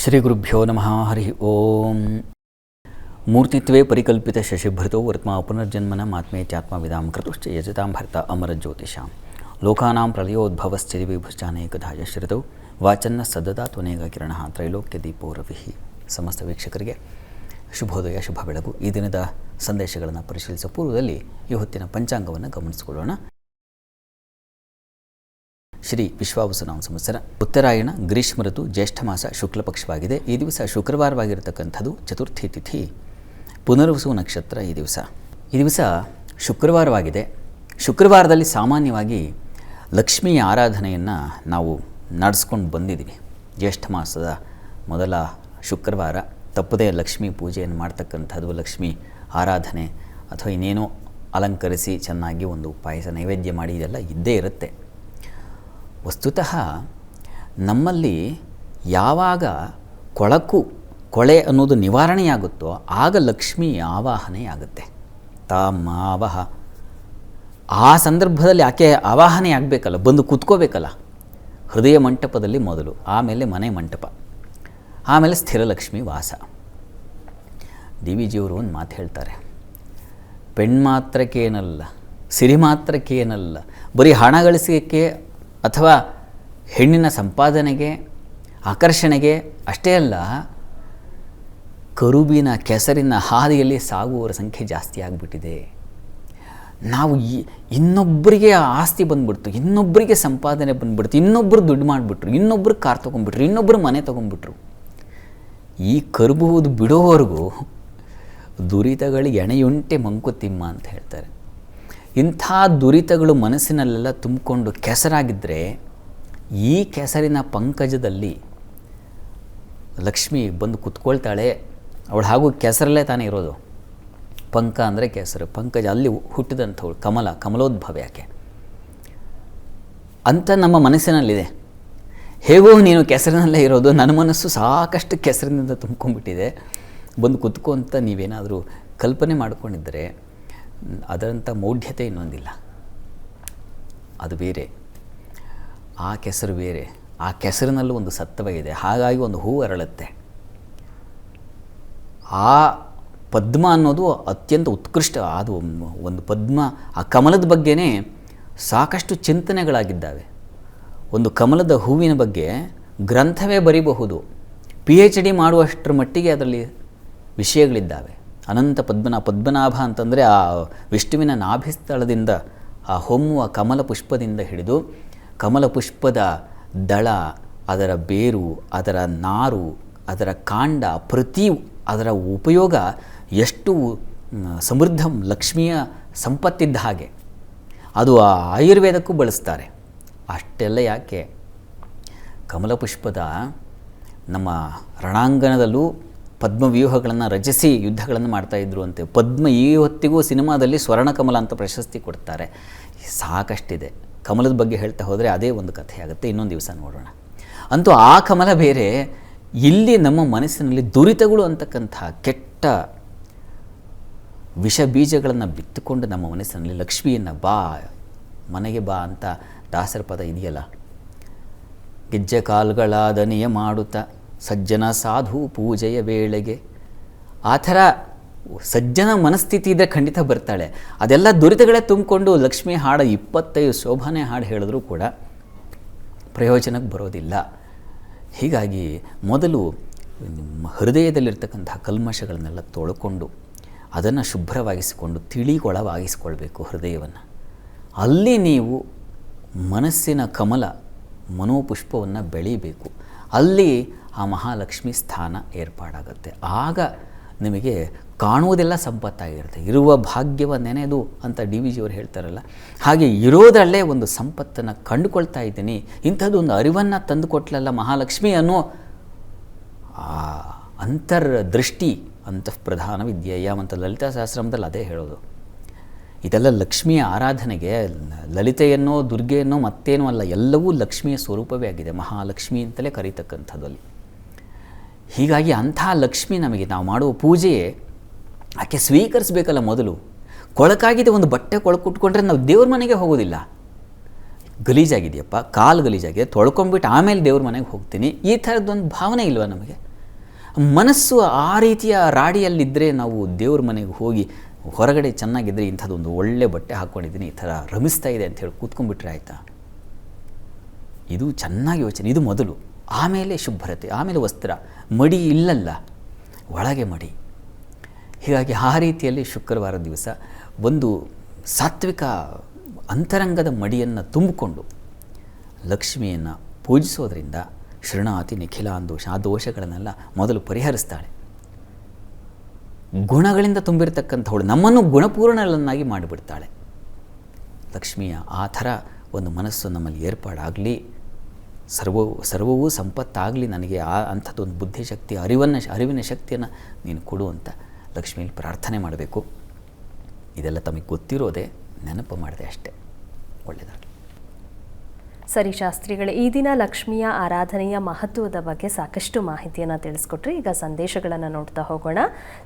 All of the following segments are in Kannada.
ಶ್ರೀ ಗುರುಭ್ಯೋ ನಮಃ, ಹರಿ ಓಂ. ಮೂರ್ತಿತ್ವೇ ಪರಿಕಲ್ಪಿತ ಶಶಿಭೃತೋ ವರ್ತ್ಮ ಪುನರ್ಜನ್ಮನ ಮಾತ್ಮೇತ್ಯಾತ್ಮ ವಿಧಾಂ ಕೃತುಶ್ಚ ಯಜತಾಂ ಭರ್ತ ಅಮರ ಜ್ಯೋತಿಷಾಂ ಲೋಕಾನಾಂ ಸ್ಥಿತಿ ವಿಭುಶ್ಚಾನೇಕಧಾಯ ಶ್ರಿತೌ. ವಾಚನ್ನ ಸದದಾ ತ್ವನೇಗ ಕಿರಣ ತ್ರೈಲೋಕ್ಯ ದೀಪೋ ರವಿಹಿ ಸಮಸ್ತ ವೀಕ್ಷಕರಿಗೆ ಶುಭೋದಯ, ಶುಭ ಬೆಳಗು. ಈ ದಿನದ ಸಂದೇಶಗಳನ್ನು ಪರಿಶೀಲಿಸುವ ಪೂರ್ವದಲ್ಲಿ ಈ ಹೊತ್ತಿನ ಪಂಚಾಂಗವನ್ನು ಗಮನಿಸಿಕೊಳ್ಳೋಣ. ಶ್ರೀ ವಿಶ್ವಾವಸುನಾಮ ಸಂವತ್ಸರ ಉತ್ತರಾಯಣ, ಗ್ರೀಷ್ಮ ಋತು, ಜ್ಯೇಷ್ಠ ಮಾಸ ಶುಕ್ಲ ಪಕ್ಷವಾಗಿದೆ. ಈ ದಿವಸ ಶುಕ್ರವಾರವಾಗಿರತಕ್ಕಂಥದ್ದು ಚತುರ್ಥಿ ತಿಥಿ. ಪುನರ್ವಸು ನಕ್ಷತ್ರ ಈ ದಿವಸ. ಈ ದಿವಸ ಶುಕ್ರವಾರವಾಗಿದೆ. ಶುಕ್ರವಾರದಲ್ಲಿ ಸಾಮಾನ್ಯವಾಗಿ ಲಕ್ಷ್ಮಿಯ ಆರಾಧನೆಯನ್ನು ನಾವು ನಡೆಸ್ಕೊಂಡು ಬಂದಿದ್ದೀವಿ. ಜ್ಯೇಷ್ಠ ಮಾಸದ ಮೊದಲ ಶುಕ್ರವಾರ. ತಪ್ಪದೇ ಲಕ್ಷ್ಮೀ ಪೂಜೆಯನ್ನು ಮಾಡ್ತಕ್ಕಂಥದ್ದು ಲಕ್ಷ್ಮಿ ಆರಾಧನೆ. ಅಥವಾ ಇನ್ನೇನೋ ಅಲಂಕರಿಸಿ ಚೆನ್ನಾಗಿ ಒಂದು ಪಾಯಸ ನೈವೇದ್ಯ ಮಾಡಿ ಇದೆಲ್ಲ ಇದ್ದೇ ಇರುತ್ತೆ. ವಸ್ತುತಃ ನಮ್ಮಲ್ಲಿ ಯಾವಾಗ ಕೊಳಕು, ಕೊಳೆ ಅನ್ನೋದು ನಿವಾರಣೆಯಾಗುತ್ತೋ ಆಗ ಲಕ್ಷ್ಮಿ ಆವಾಹನೆಯಾಗುತ್ತೆ ಆವಾಹ ಆ ಸಂದರ್ಭದಲ್ಲಿ ಆಕೆ ಆವಾಹನೆ ಆಗಬೇಕಲ್ಲ, ಬಂದು ಕೂತ್ಕೋಬೇಕಲ್ಲ. ಹೃದಯ ಮಂಟಪದಲ್ಲಿ ಮೊದಲು, ಆಮೇಲೆ ಮನೆ ಮಂಟಪ, ಆಮೇಲೆ ಸ್ಥಿರಲಕ್ಷ್ಮಿ ವಾಸ. ಡಿ ವಿ ಜಿಯವರು ಒಂದು ಮಾತು ಹೇಳ್ತಾರೆ, ಪೆಣ್ಮಾತ್ರಕ್ಕೇನಲ್ಲ ಸಿರಿ ಮಾತ್ರಕ್ಕೇನಲ್ಲ ಬರೀ ಹಣ ಗಳಿಸಲಿಕ್ಕೆ ಅಥವಾ ಹೆಣ್ಣಿನ ಸಂಪಾದನೆಗೆ, ಆಕರ್ಷಣೆಗೆ, ಅಷ್ಟೇ ಅಲ್ಲ, ಕರುಬಿನ ಕೆಸರಿನ ಹಾದಿಯಲ್ಲಿ ಸಾಗುವವರ ಸಂಖ್ಯೆ ಜಾಸ್ತಿ ಆಗಿಬಿಟ್ಟಿದೆ. ನಾವು ಇನ್ನೊಬ್ಬರಿಗೆ ಆಸ್ತಿ ಬಂದ್ಬಿಡ್ತು, ಇನ್ನೊಬ್ಬರಿಗೆ ಸಂಪಾದನೆ ಬಂದ್ಬಿಡ್ತು ಇನ್ನೊಬ್ಬರು ದುಡ್ಡು ಮಾಡಿಬಿಟ್ರು ಇನ್ನೊಬ್ಬರು ಕಾರ್ ತೊಗೊಂಡ್ಬಿಟ್ರು ಇನ್ನೊಬ್ಬರು ಮನೆ ತೊಗೊಂಡ್ಬಿಟ್ರು. ಈ ಕರುಬುವುದು ಬಿಡೋವರೆಗೂ ದುರಿತಗಳಿಗೆ ಎಣೆಯುಂಟೆ ಮಂಕುತಿಮ್ಮ ಅಂತ ಹೇಳ್ತಾರೆ. ಇಂಥ ದುರಿತಗಳು ಮನಸ್ಸಿನಲ್ಲೆಲ್ಲ ತುಂಬಿಕೊಂಡು ಕೆಸರಾಗಿದ್ದರೆ ಈ ಕೆಸರಿನ ಪಂಕಜದಲ್ಲಿ ಲಕ್ಷ್ಮಿ ಬಂದು ಕುತ್ಕೊಳ್ತಾಳೆ. ಅವಳು ಹಾಗೂ ಕೆಸರಲ್ಲೇ ತಾನೇ ಇರೋದು. ಪಂಕ ಅಂದರೆ ಕೆಸರು. ಪಂಕಜ ಅಲ್ಲಿ ಹುಟ್ಟಿದಂಥವಳು ಕಮಲ, ಕಮಲೋದ್ಭವ ಯಾಕೆ? ಅಂತ ನಮ್ಮ ಮನಸ್ಸಿನಲ್ಲಿದೆ. ಹೇಗೋ ನೀನು ಕೆಸರಿನಲ್ಲೇ ಇರೋದು. ನನ್ನ ಮನಸ್ಸು ಸಾಕಷ್ಟು ಕೆಸರಿನಿಂದ ತುಂಬ್ಕೊಂಡ್ಬಿಟ್ಟಿದೆ. ಬಂದು ಕುತ್ಕೊಂತ ನೀವೇನಾದರೂ ಕಲ್ಪನೆ ಮಾಡಿಕೊಂಡಿದ್ದರೆ ಅದರಂಥ ಮೌಢ್ಯತೆ ಇನ್ನೊಂದಿಲ್ಲ. ಅದು ಬೇರೆ. ಆ ಕೆಸರು ಬೇರೆ. ಆ ಕೆಸರಿನಲ್ಲೂ ಒಂದು ಸತ್ವ ಇದೆ. ಹಾಗಾಗಿ ಒಂದು ಹೂ ಅರಳುತ್ತೆ. ಆ ಪದ್ಮ ಅನ್ನೋದು ಅತ್ಯಂತ ಉತ್ಕೃಷ್ಟ ಅದು ಒಂದು ಪದ್ಮ. ಆ ಕಮಲದ ಬಗ್ಗೆನೇ ಸಾಕಷ್ಟು ಚಿಂತನೆಗಳಾಗಿದ್ದಾವೆ. ಒಂದು ಕಮಲದ ಹೂವಿನ ಬಗ್ಗೆ ಗ್ರಂಥವೇ ಬರೀಬಹುದು. ಪಿ ಎಚ್ ಡಿ ಮಾಡುವಷ್ಟರ ಮಟ್ಟಿಗೆ ಅದರಲ್ಲಿ ವಿಷಯಗಳಿದ್ದಾವೆ. ಅನಂತ ಪದ್ಮನಾ, ಪದ್ಮನಾಭ ಅಂತಂದರೆ ಆ ವಿಷ್ಣುವಿನ ನಾಭಿಸ್ಥಳದಿಂದ, ಆ ಹೊಮ್ಮುವ ಕಮಲ ಪುಷ್ಪದಿಂದ ಹಿಡಿದು ಕಮಲ ಪುಷ್ಪದ ದಳ, ಅದರ ಬೇರು, ಅದರ ನಾರು, ಅದರ ಕಾಂಡ, ಪ್ರತಿ ಅದರ ಉಪಯೋಗ ಎಷ್ಟು ಸಮೃದ್ಧ ಲಕ್ಷ್ಮಿಯ ಸಂಪತ್ತಿದ್ದ ಹಾಗೆ. ಅದು ಆ ಆಯುರ್ವೇದಕ್ಕೂ ಬಳಸ್ತಾರೆ. ಅಷ್ಟೆಲ್ಲ ಯಾಕೆ? ಕಮಲಪುಷ್ಪದ ನಮ್ಮ ರಣಾಂಗಣದಲ್ಲೂ ಪದ್ಮವ್ಯೂಹಗಳನ್ನು ರಚಿಸಿ ಯುದ್ಧಗಳನ್ನು ಮಾಡ್ತಾ ಇದ್ರು ಅಂತೆ. ಪದ್ಮ ಈ ಹೊತ್ತಿಗೂ ಸಿನಿಮಾದಲ್ಲಿ ಸ್ವರ್ಣಕಮಲ ಅಂತ ಪ್ರಶಸ್ತಿ ಕೊಡ್ತಾರೆ. ಸಾಕಷ್ಟಿದೆ. ಕಮಲದ ಬಗ್ಗೆ ಹೇಳ್ತಾ ಹೋದರೆ ಅದೇ ಒಂದು ಕಥೆ ಆಗುತ್ತೆ. ಇನ್ನೊಂದು ದಿವಸ ನೋಡೋಣ. ಅಂತೂ ಆ ಕಮಲ ಬೇರೆ ಇಲ್ಲಿ ನಮ್ಮ ಮನಸ್ಸಿನಲ್ಲಿ ದುರಿತಗಳು ಅಂತಕ್ಕಂಥ ಕೆಟ್ಟ ವಿಷ ಬೀಜಗಳನ್ನು ಬಿತ್ತುಕೊಂಡು ನಮ್ಮ ಮನಸ್ಸಿನಲ್ಲಿ ಲಕ್ಷ್ಮಿಯನ್ನು ಬಾ, ಮನೆಗೆ ಬಾ ಅಂತ ದಾಸರ ಪದ ಇದೆಯಲ್ಲ? ಗೆಜ್ಜೆ ಕಾಲುಗಳಾದನೆಯ ಮಾಡುತ್ತಾ ಸಜ್ಜನ ಸಾಧು ಪೂಜೆಯ ವೇಳೆಗೆ. ಆ ಥರ ಸಜ್ಜನ ಮನಸ್ಥಿತಿ ಇದ್ದರೆ ಖಂಡಿತ ಬರ್ತಾಳೆ. ಅದೆಲ್ಲ ದುರಿತಗಳೇ ತುಂಬಿಕೊಂಡು ಲಕ್ಷ್ಮಿ ಹಾಡು ಇಪ್ಪತ್ತೈದು ಶೋಭಾನೆ ಹಾಡು ಹೇಳಿದ್ರೂ ಕೂಡ ಪ್ರಯೋಜನಕ್ಕೆ ಬರೋದಿಲ್ಲ. ಹೀಗಾಗಿ ಮೊದಲು ಹೃದಯದಲ್ಲಿರ್ತಕ್ಕಂತಹ ಕಲ್ಮಶಗಳನ್ನೆಲ್ಲ ತೊಳ್ಕೊಂಡು ಅದನ್ನು ಶುಭ್ರವಾಗಿಸಿಕೊಂಡು ತಿಳಿಗೊಳವಾಗಿಸಿಕೊಳ್ಬೇಕು ಹೃದಯವನ್ನು. ಅಲ್ಲಿ ನೀವು ಮನಸ್ಸಿನ ಕಮಲ ಮನೋಪುಷ್ಪವನ್ನು ಬೆಳೀಬೇಕು. ಅಲ್ಲಿ ಆ ಮಹಾಲಕ್ಷ್ಮಿ ಸ್ಥಾನ ಏರ್ಪಾಡಾಗುತ್ತೆ. ಆಗ ನಿಮಗೆ ಕಾಣುವುದೆಲ್ಲ ಸಂಪತ್ತಾಗಿರುತ್ತೆ. ಇರುವ ಭಾಗ್ಯವ ನೆನೆದು ಅಂತ ಡಿ ವಿ ಜಿಯವರು ಹೇಳ್ತಾರಲ್ಲ, ಹಾಗೆ ಇರೋದರಲ್ಲೇ ಒಂದು ಸಂಪತ್ತನ್ನು ಕಂಡುಕೊಳ್ತಾ ಇದ್ದೀನಿ. ಇಂಥದ್ದು ಒಂದು ಅರಿವನ್ನು ತಂದುಕೊಟ್ಲಲ್ಲ ಮಹಾಲಕ್ಷ್ಮಿ ಅನ್ನೋ ಆ ಅಂತರ್ದೃಷ್ಟಿ ಅಂತಃ ಪ್ರಧಾನ ವಿದ್ಯೆಯ ಅಂತ ಲಲಿತಾ ಸಹಸ್ರಮದಲ್ಲಿ ಅದೇ ಹೇಳೋದು. ಇದೆಲ್ಲ ಲಕ್ಷ್ಮಿಯ ಆರಾಧನೆಗೆ, ಲಲಿತೆಯನ್ನೋ ದುರ್ಗೆಯನ್ನೋ ಮತ್ತೇನೂ ಅಲ್ಲ, ಎಲ್ಲವೂ ಲಕ್ಷ್ಮಿಯ ಸ್ವರೂಪವೇ ಆಗಿದೆ. ಮಹಾಲಕ್ಷ್ಮಿ ಅಂತಲೇ ಕರೀತಕ್ಕಂಥದ್ದು ಅಲ್ಲಿ ಹೀಗಾಗಿ ಅಂಥ ಲಕ್ಷ್ಮಿ ನಮಗೆ ನಾವು ಮಾಡುವ ಪೂಜೆಯೇ ಆಕೆ ಸ್ವೀಕರಿಸಬೇಕಲ್ಲ ಮೊದಲು. ಕೊಳಕಾಗಿದೆ ಒಂದು ಬಟ್ಟೆ ಕೊಳಕುಟ್ಕೊಂಡ್ರೆ ನಾವು ದೇವ್ರ ಮನೆಗೆ ಹೋಗೋದಿಲ್ಲ. ಗಲೀಜಾಗಿದೆಯಪ್ಪ, ಕಾಲು ಗಲೀಜಾಗಿದೆ, ತೊಳ್ಕೊಂಬಿಟ್ಟು ಆಮೇಲೆ ದೇವ್ರ ಮನೆಗೆ ಹೋಗ್ತೀನಿ. ಈ ಥರದ್ದೊಂದು ಭಾವನೆ ಇಲ್ವಾ ನಮಗೆ? ಮನಸ್ಸು ಆ ರೀತಿಯ ರಾಡಿಯಲ್ಲಿದ್ದರೆ ನಾವು ದೇವ್ರ ಮನೆಗೆ ಹೋಗಿ ಹೊರಗಡೆ ಚೆನ್ನಾಗಿದ್ದರೆ ಇಂಥದ್ದೊಂದು ಒಳ್ಳೆ ಬಟ್ಟೆ ಹಾಕ್ಕೊಂಡಿದ್ದೀನಿ, ಈ ಥರ ರಮಿಸ್ತಾ ಇದೆ ಅಂತ ಹೇಳಿ ಕೂತ್ಕೊಂಡ್ಬಿಟ್ರೆ ಆಯಿತಾ? ಇದು ಚೆನ್ನಾಗಿ ಯೋಚನೆ, ಇದು ಮೊದಲು. ಆಮೇಲೆ ಶುಭ್ರತೆ, ಆಮೇಲೆ ವಸ್ತ್ರ. ಮಡಿ ಇಲ್ಲಲ್ಲ, ಒಳಗೆ ಮಡಿ. ಹೀಗಾಗಿ ಆ ರೀತಿಯಲ್ಲಿ ಶುಕ್ರವಾರ ದಿವಸ ಒಂದು ಸಾತ್ವಿಕ ಅಂತರಂಗದ ಮಡಿಯನ್ನು ತುಂಬಿಕೊಂಡು ಲಕ್ಷ್ಮಿಯನ್ನು ಪೂಜಿಸೋದ್ರಿಂದ ಶೃಣಾತಿ ನಿಖಿಲ ದೋಷ ಆ ದೋಷಗಳನ್ನೆಲ್ಲ ಮೊದಲು ಪರಿಹರಿಸ್ತಾಳೆ. ಗುಣಗಳಿಂದ ತುಂಬಿರತಕ್ಕಂಥವಳು ನಮ್ಮನ್ನು ಗುಣಪೂರ್ಣಗಳನ್ನಾಗಿ ಮಾಡಿಬಿಡ್ತಾಳೆ. ಲಕ್ಷ್ಮಿಯ ಆ ಥರ ಒಂದು ಮನಸ್ಸು ನಮ್ಮಲ್ಲಿ ಏರ್ಪಾಡಾಗಲಿ. ಸರ್ವವು ಸರ್ವವೂ ಸಂಪತ್ತಾಗಲಿ ನನಗೆ ಆ ಅಂಥದ್ದೊಂದು ಬುದ್ಧಿಶಕ್ತಿ, ಅರಿವನ್ನು, ಅರಿವಿನ ಶಕ್ತಿಯನ್ನು ನೀನು ಕೊಡು ಅಂತ ಲಕ್ಷ್ಮಿಯಲ್ಲಿ ಪ್ರಾರ್ಥನೆ ಮಾಡಬೇಕು. ಇದೆಲ್ಲ ತಮಗೆ ಗೊತ್ತಿರೋದೇ ನೆನಪು ಮಾಡಿದೆ ಅಷ್ಟೇ. ಒಳ್ಳೆಯದಾಗಲಿ ಸರಿ ಶಾಸ್ತ್ರಿಗಳೇ, ಈ ದಿನ ಲಕ್ಷ್ಮಿಯ ಆರಾಧನೆಯ ಮಹತ್ವದ ಬಗ್ಗೆ ಸಾಕಷ್ಟು ಮಾಹಿತಿಯನ್ನು ತಿಳಿಸ್ಕೊಟ್ರಿ. ಈಗ ಸಂದೇಶಗಳನ್ನು ನೋಡ್ತಾ ಹೋಗೋಣ.